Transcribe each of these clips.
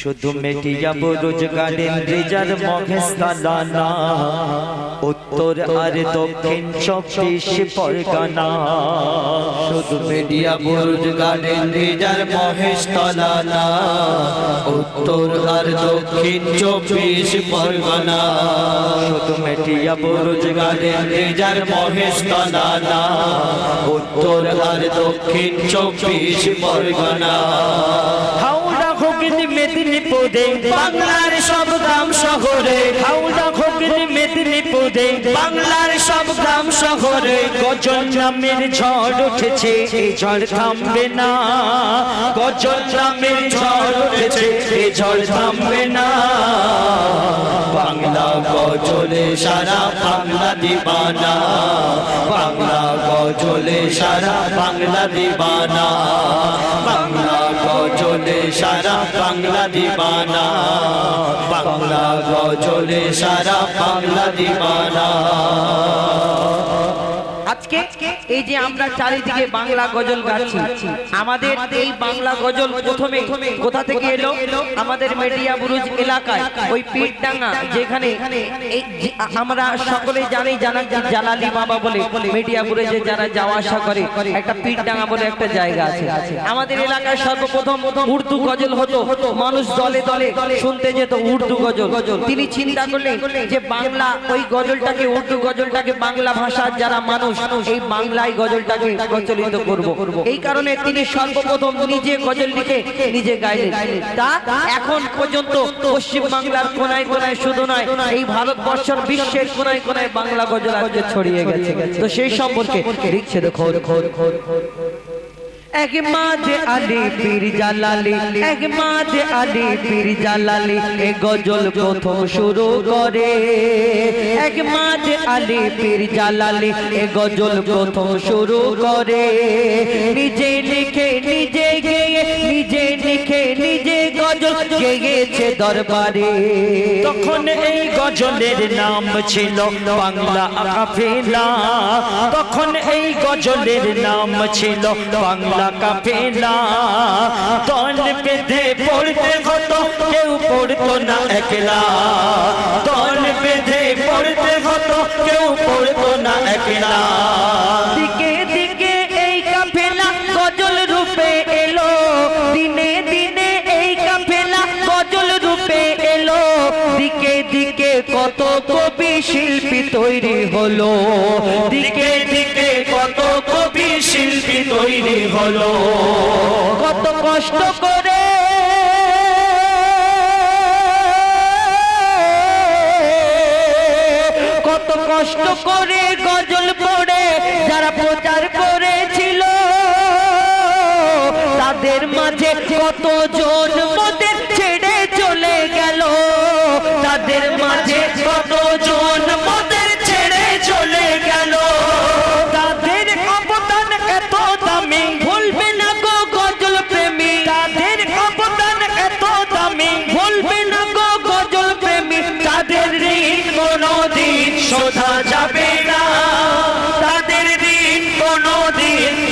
শুধু মেটিয়া বুরুজ গার্ডেন রিজার মহেশতলানা উত্তর আর দক্ষিণ চব্বিশ পরগনা। শুধু মিডিয়া বুর্জ গার্ডেন রিজার মহেশ তলানা উত্তর আর দক্ষিণ চব্বিশ পরগনা। শুধু মেটিয়া বুরুজ গার্ডেন রিজার মহেশ তলানা উত্তর আর দক্ষিণ চব্বিশ পরগনা। হাওড়া হুগলি মেদিনীপুরে বাংলার সব গ্রাম শহরে হাওড়া হুগলি মেদিনীপুরে বাংলার সব গ্রাম শহরে, গজল নামের ঝড় উঠেছে এই ঝড় থামবে না। গজল নামের ঝড় উঠেছে এই ঝড় থামবে না। বাংলা গজলে সারা বাংলা দিবানা। বাংলা গজলে সারা বাংলা দিবানা। বাংলা গজলে সারা বাংলা দিবানা। বাংলা গজলে সারা বাংলা দিবানা। আজকে এই যে আমরা চারিদিকে বাংলা গজল গাচ্ছি, আমাদের এই বাংলা গজল প্রথমে কোথা থেকে এলো? আমাদের মেডিয়া বুরুজ এলাকায়, ওই পীরডাঙ্গা, যেখানে আমরা সকলে জানি জানা জালালি বাবা বলে, মেডিয়া বুরুজে যারা যাওয়া আসা করে, একটা পীরডাঙ্গা বলে একটা জায়গা আছে। আমাদের এলাকায় সর্বপ্রথম উর্দু গজল হতো, মানুষ দলে দলে শুনতে যেত উর্দু গজল। তিনি চিন্তা করলেন যে বাংলা ওই গজলটাকে, উর্দু গজলটাকে বাংলা ভাষার যারা মানুষ এই বাংলায় গজলটাকে প্রচলিত করব। এই কারণে তিনি সর্বপ্রথম নিজে গজল লিখে নিজে গাইলেন। তা এখন পর্যন্ত পশ্চিম বাংলার কোনায় কোনায় শুধু নয় এই ভারতবর্ষের বিশ্বের কোনায় কোনায় বাংলা গজল আজকে ছড়িয়ে গেছে। তো সেই সম্পর্কে লিখছে দেখো খোর খোর এক মাঝে আলী পীর জালালি, এক মাঝে আলী পীর জালালি, এ গজল প্রথম শুরু করে। এক মাঝে আলী পীর জালালি, এ গজল প্রথম শুরু করে। নিজে লিখে, নিজে গেয়ে, নিজে লিখে, নিজে গজল গেয়েছে দরবারে। তখন এই গজলের নাম ছিল বাংলা কাফেলা তখন এই গজলের নাম ছিল বাংলা কাফেলা দল বেঁধে পড়তে হতো, কেউ পড়তো না একলা। দল বেঁধে পড়তে হতো, কেউ পড়তো না একলা। কাফেলা এলো। দিনে দিনে কাফেলা এলো। দিকে কত কবি শিল্পী তৈরি হলো। দিকে দিকে কত কবি শিল্পী তৈরি হলো। কত কষ্ট করে কত কষ্ট করে গজল পড়ে যারা প্রচার করেছিল। তাদের মাঝে কত জন মোদের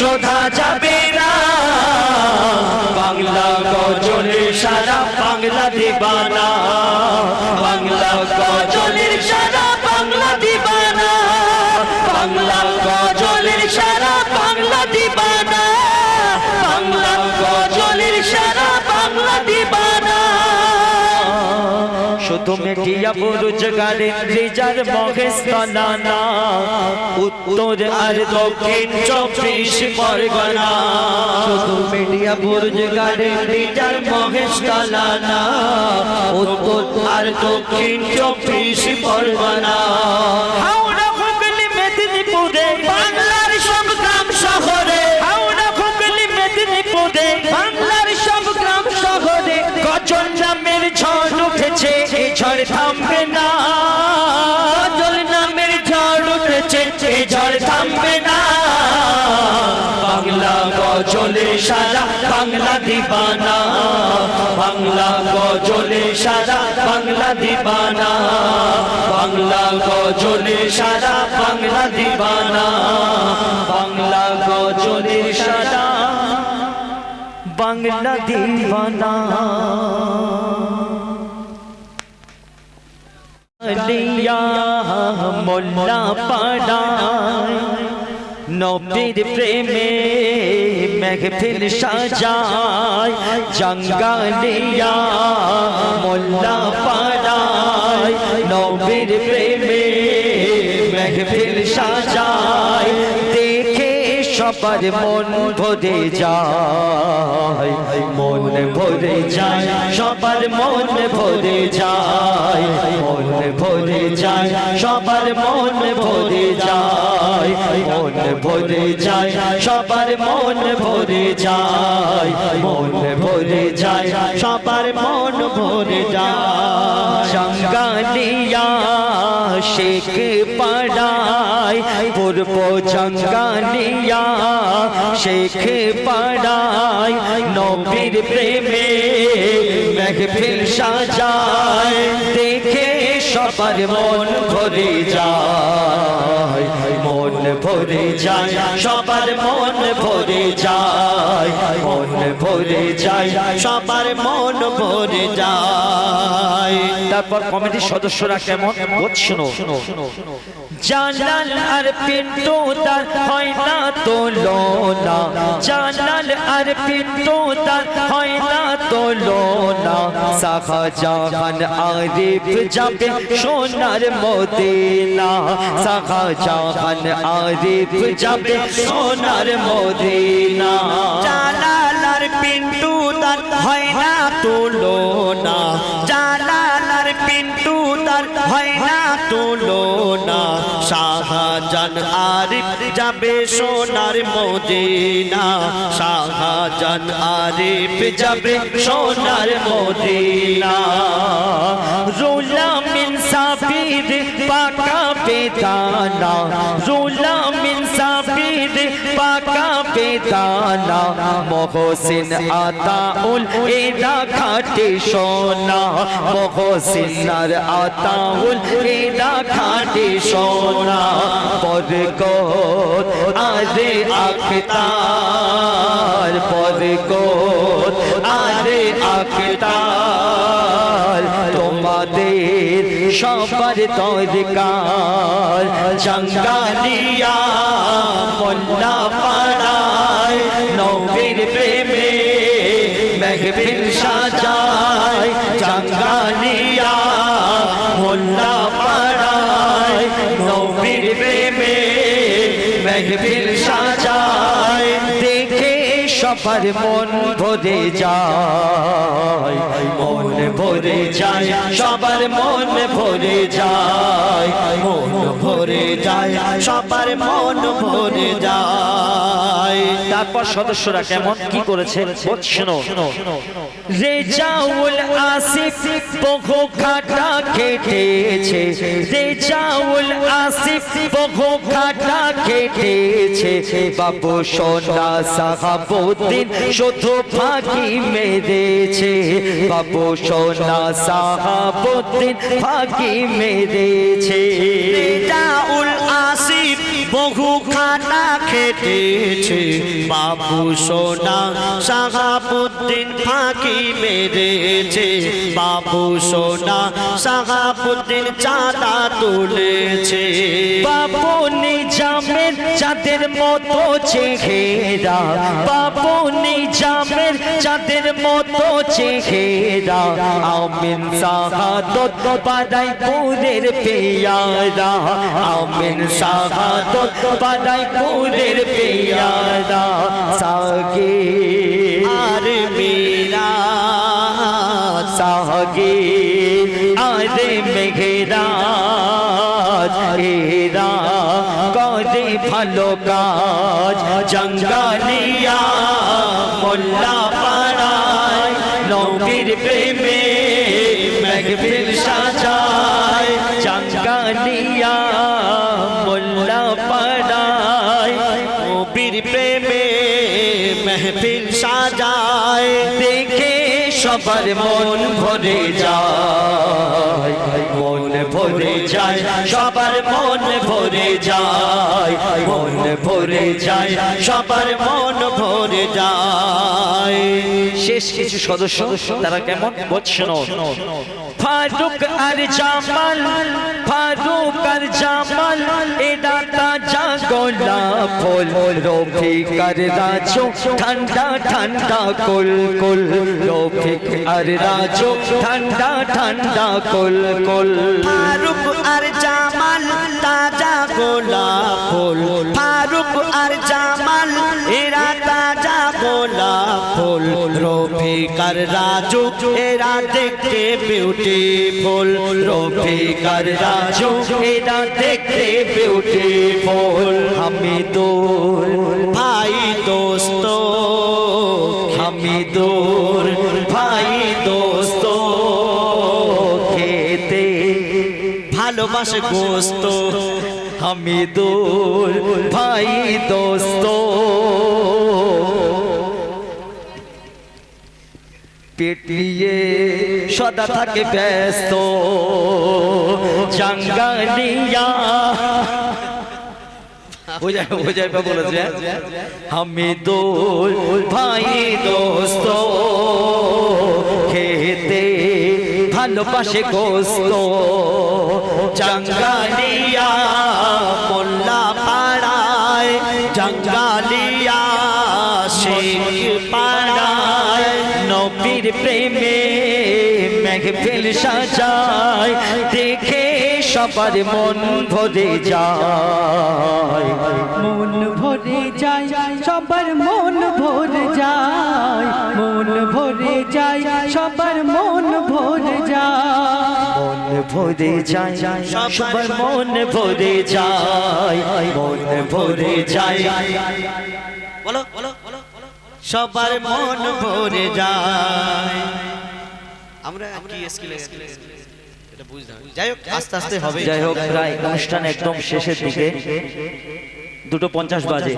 শোধা যাবে না। বাংলা গজলে সারা বাংলা দিবানা। শুধু মেটিয়া বুরুজ গার্ডেন রিজার মহেশ তলানা উত্তর আর দক্ষিণ চব্বিশ পরগনা বুর্জ গার্ডেন রিজার মহেশ তালানা উত্তর আর দক্ষিণ চব্বিশ পরগনা গজলে সারা বাংলা দিবানা। বাংলা গজলে সারা বাংলা দিবানা। বাংলা গজলে সারা বাংলা দিবানা। লিয়া মোল্লা পাড়ায় নবীর প্রেমে মেঘফিল সাজায় জঙ্গালিয়া মোল্লা পাড়ায় নবীর প্রেমে মেঘফিল সাজায়। সবার মন ভরে যায়, মন ভরে যায়, সবার মন ভরে যায়, মন ভরে যায়, সবার মন ভরে যায়, মন ভরে যায়, সবার মন ভরে যায়, মন ভরে যায়, সবার মন ভরে যায়। জঙ্গালিয়া শেখ পূর্ব জঙ্গালিয়া শেখ পাড়ায় নবীর প্রেমে মেঘফিল সাজায়, দেখে সবার মন ভরে যায়, মন ভরে যায়, সবার মন ভরে যায়, মন ভরে যায়, সবার মন ভরে যায়। তারপর কমিটির সদস্যরা কেমন? শোনো জানাল আর পিন্টু তার হয় না তো লোনা জানাল আর পিন্টু তার হয় না তো লোনা সাখা জাহান আরিফ যাবে সোনার মদিনা। সাখা জাহান আরিফ যাবে সোনার মদিনা। জালালার পিন্টু তার হয় না তুলনা। জালালার পিন্টু তার হয় না তুলনা শাহজান আরিফ যাবে সোনার মদিনা। শাহজান আরিফ যাবে সোনার মদিনা। রোলা মিনসা সাবির পাকা বেদানা। রোলা বেদানা মহসিন আতাউল, এরা খাটে সোনা। মহসিনার আতাউল, এরা খাটে সোনা। বরকত আরে আখতার, বরকত আরে আখতার। সবার দরকার। জঙ্গালিয়া মোল্লা পাড়ায় নবীর প্রেমে মেঘফিল সাজায়। জঙ্গালিয়া মোল্লা পাড়ায় নবীর প্রেমে মেঘফিল সাজায়। দেখে সবার মন ভরে যায়। ভরে যায়, সবার মন ভরে যায়, মন ভরে যায়, সবার মন ভরে যায়। তারপর সদস্যরা কেমন কি করেছে? শোনো। রেজাউল আসিফ বহু খাটা খেটেছে রেজাউল আসিফ বহু খাটা খেটেছে বাবু সোনা সাহাবুদ্দিন, শুধু ফাঁকি মেরেছে। বাবু সোনা সাহাবুদ্দিন, ফাঁকি মেরেছে। আসিফ বহু খানা খেটেছে বাবু সোনা, সাহাবুদ্দিন ফাঁকি মেরেছে। বাবু সোনা, সাহাবুদ্দিন চাঁদা তুলেছে। বাবু নিজামের চাঁদের মতো চেহারা। বাবু নিজামের চাঁদের মতো চেহারা আমিন সাহাদত পাদাই পুরের পেয়ারা আমিন সাহাদত পাদাই পুরের পেয়ারা সাগে আর মেরা সাগে আরে মেঘেরা এরা করে ভালো কাজ জঙ্গালিয়া মোল্লা পাড়ায়, নবীর প্রেমে মেঘফিল সাজায় জঙ্গালিয়া মোল্লা পাড়ায়, নবীর প্রেমে মেহফিল সাজায়, দেখে সবার মন ভরে যায়, মন ভরে যায়, সবার ভরে যায়, মন ভরে যায়, সবার মন ভরে যায়। শেষ কিছু সদস্য, তারা কেমন? বলছেন ফারুক আর জামাল, ফারুক আর জামাল এরা তাজা গোলাপ ফুল, রফিক আর রাজু, ঠান্ডা ঠান্ডা কুল কুল, রফিক আর রাজু, ঠান্ডা ঠান্ডা কুল কুল। ফারুক আর জামাল, তাজা গোলাপ ফুল। ফারুক আর জামাল গোলাপ ফুল রফিক আর রাজু? এরা দেখতে বিউটিফুল রফিক আর রাজু? এরা দেখতে বিউটিফুল আমি দূর, ভাই দোস্ত হামিদুর ভাই দোস্ত, খেতে ভালোবাসে গোস্ত। হামিদুর ভাই দোস্ত। পেটিয়ে সদা থাকে ব্যস্ত। জাঙ্গালিয়া বলেছে আমি দোল ভাই দোস্ত, খেতে ভালোবাসে গোস্ত। জাঙ্গালিয়া মোল্লা পাড়ায় জঙ্গালিয়া শেখ পাড়ায় নবীর প্রেমে মেঘফিল সাজায় দেখে সবার মন ভরে যায়। মন ভরে যায় সবার মন ভরে যায়। মন ভরে যায় সবার মন ভরে যায়। মন ভরে যায় সবার মন ভরে যায়। মন ভরে যায়। বলো বলো। সবার মন ভরে যায়। আমরা কি স্কিলে এটা বুঝলাম যাই হোক আস্তে আস্তে হবে। যাই হোক প্রায় অনুষ্ঠান একদম শেষের দিকে। দুটো পঞ্চাশ বাজে।